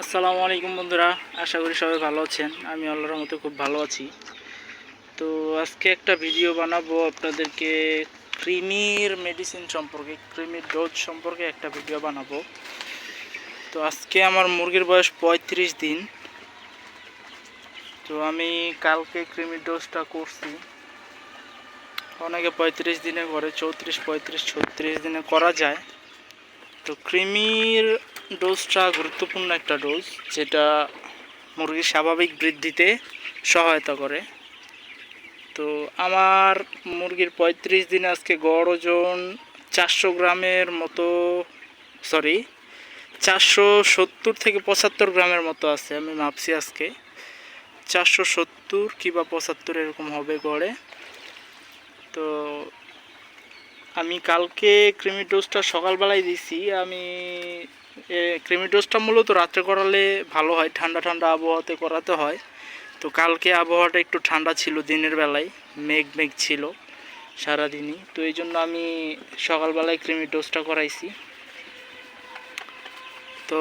আসসালামু আলাইকুম বন্ধুরা, আশা করি সবাই ভালো আছেন। আমি আল্লাহর মতো খুব ভালো আছি। তো আজকে একটা ভিডিও বানাবো আপনাদেরকে ক্রিমির মেডিসিন সম্পর্কে ক্রিমির ডোজ সম্পর্কে একটা ভিডিও বানাবো। তো আজকে আমার মুরগির বয়স পঁয়ত্রিশ দিন। তো আমি কালকে ক্রিমির ডোজটা করছি। অনেকে পঁয়ত্রিশ দিনে করে, চৌত্রিশ, পঁয়ত্রিশ, ছত্রিশ দিনে করা যায়। তো ক্রিমির ডোজটা গুরুত্বপূর্ণ একটা ডোজ, যেটা মুরগির স্বাভাবিক বৃদ্ধিতে সহায়তা করে। তো আমার মুরগির পঁয়ত্রিশ দিনে আজকে গড় ওজন চারশো গ্রামের মতো সরি চারশো সত্তর থেকে পঁচাত্তর গ্রামের মতো আছে, আমি মাপছি আজকে। চারশো সত্তর কিংবা পঁচাত্তর এরকম হবে গড়ে। তো আমি কালকে ক্রিমি ডোজটা সকালবেলায় দিছি, আমি ক্রিমি ডোজটা মূলত রাত্রে করালে ভালো হয়, ঠান্ডা ঠান্ডা আবহাওয়াতে করাতে হয়। তো কালকে আবহাওয়াটা একটু ঠান্ডা ছিল দিনের বেলায়, মেঘ মেঘ ছিল সারাদিনই। তো এই জন্য আমি সকালবেলায় ক্রিমি ডোজটা করাইছি। তো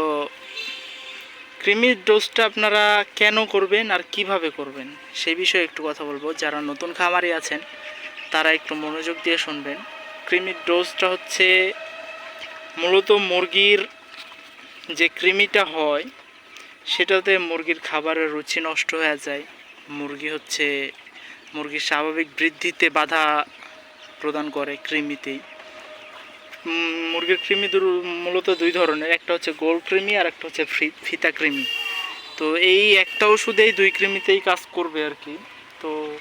ক্রিমির ডোজটা আপনারা কেন করবেন আর কীভাবে করবেন সেই বিষয়ে একটু কথা বলব। যারা নতুন খামারি আছেন, তারা একটু মনোযোগ দিয়ে শুনবেন। ক্রিমির ডোজটা হচ্ছে মূলত মুরগির যে কৃমিটা হয়, সেটাতে মুরগির খাবারের রুচি নষ্ট হয়ে যায়। মুরগি হচ্ছে, মুরগির স্বাভাবিক বৃদ্ধিতে বাধা প্রদান করে কৃমিতেই। মুরগির কৃমি মূলত দুই ধরনের, একটা হচ্ছে গোল কৃমি আর একটা হচ্ছে ফিতা কৃমি। তো এই একটা ওষুধেই দুই কৃমিতেই কাজ করবে আর কি। তো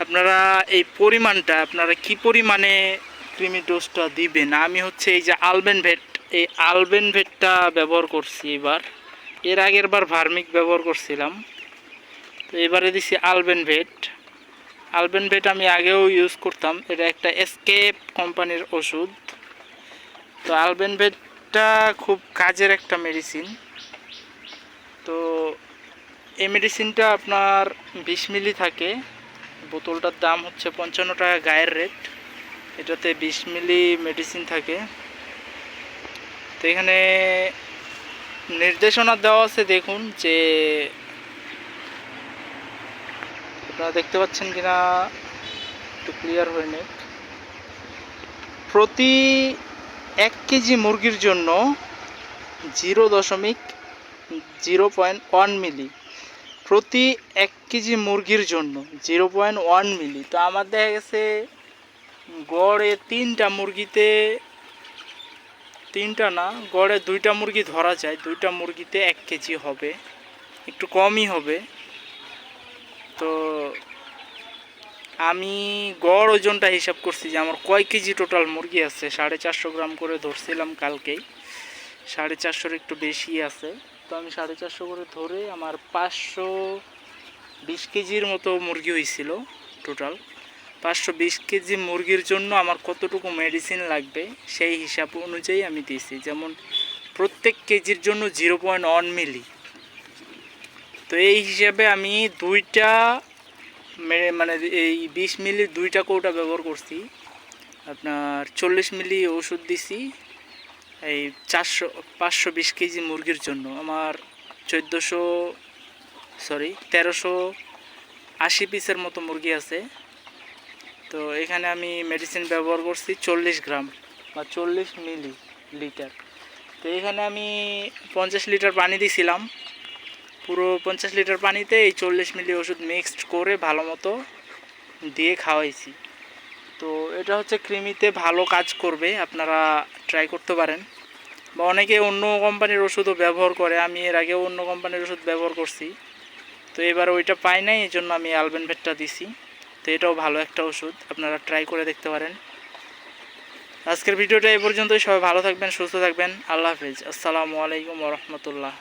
আপনারা এই পরিমাণটা, আপনারা কি পরিমাণে ক্রিমি ডোজটা দিবেন? আমি হচ্ছে এই যে আলবেন ভেট এই আলবেন ভেটটা ব্যবহার করছি এবার। এর আগের বার ভার্মিক ব্যবহার করছিলাম। তো এবারে দিছি আলবেন ভেট। আলবেন ভেট আমি আগেও ইউজ করতাম। এটা একটা এসকেপ কোম্পানির ওষুধ। তো আলবেন ভেটটা খুব কাজের একটা মেডিসিন তো এই মেডিসিনটা আপনার বিশ মিলি থাকে। বোতলটার দাম হচ্ছে পঞ্চান্ন টাকা গায়ের রেট। এটাতে বিশ মিলি মেডিসিন থাকে। তো এখানে নির্দেশনা দেওয়া আছে, দেখুন যে আপনারা দেখতে পাচ্ছেন কিনা একটু ক্লিয়ার হয়ে নেক। প্রতি এক কেজি মুরগির জন্য জিরো দশমিক জিরো পয়েন্ট ওয়ান মিলি প্রতি এক কেজি মুরগির জন্য জিরো পয়েন্ট ওয়ান মিলি। তো আমার দেখা গেছে গড়ে তিনটা মুরগিতে তিনটা না, গড়ে দুইটা মুরগি ধরা যায়, দুইটা মুরগিতে এক কেজি হবে, একটু কমই হবে। তো আমি গড় ওজনটা হিসাব করছি যে আমার কয় কেজি টোটাল মুরগি আছে, সাড়ে চারশো গ্রাম করে ধরছিলাম কালকেই, সাড়ে চারশোর একটু বেশি আছে। তো আমি সাড়ে চারশো করে ধরে আমার পাঁচশো বিশ কেজির মতো মুরগি হয়েছিল টোটাল পাঁচশো বিশ কেজি মুরগির জন্য আমার কতটুকু মেডিসিন লাগবে, সেই হিসাব অনুযায়ী আমি দিয়েছি। যেমন প্রত্যেক কেজির জন্য জিরো পয়েন্ট ওয়ান মিলি তো এই হিসাবে আমি দুইটা মানে এই বিশ মিলি দুইটা কৌটা ব্যবহার করছি। আপনার চল্লিশ মিলি ওষুধ দিছি, এই চারশো, পাঁচশো বিশ কেজি মুরগির জন্য। আমার চোদ্দোশো সরি তেরোশো আশি পিসের মতো মুরগি আছে। তো এখানে আমি মেডিসিন ব্যবহার করছি চল্লিশ গ্রাম বা চল্লিশ মিলি লিটার তো এখানে আমি পঞ্চাশ লিটার পানি দিছিলাম। পুরো পঞ্চাশ লিটার পানিতে এই চল্লিশ মিলি ওষুধ মিক্সড করে ভালো মতো দিয়ে খাওয়াইছি। তো এটা হচ্ছে কৃমিতে ভালো কাজ করবে, আপনারা ট্রাই করতে পারেন। বা অনেকে অন্য কোম্পানির ওষুধও ব্যবহার করে, আমি এর আগেও অন্য কোম্পানির ওষুধ ব্যবহার করছি। তো এবার ওইটা পাই নাই এই জন্য আমি অ্যালবেন ভেটটা দিছি। তো এটাও ভালো একটা ওষুধ, আপনারা ট্রাই করে দেখতে পারেন। আজকের ভিডিওটা এ পর্যন্তই, সবাই ভালো থাকবেন, সুস্থ থাকবেন, আল্লাহ হাফিজ, আসসালামু আলাইকুম রহমতুল্লাহ।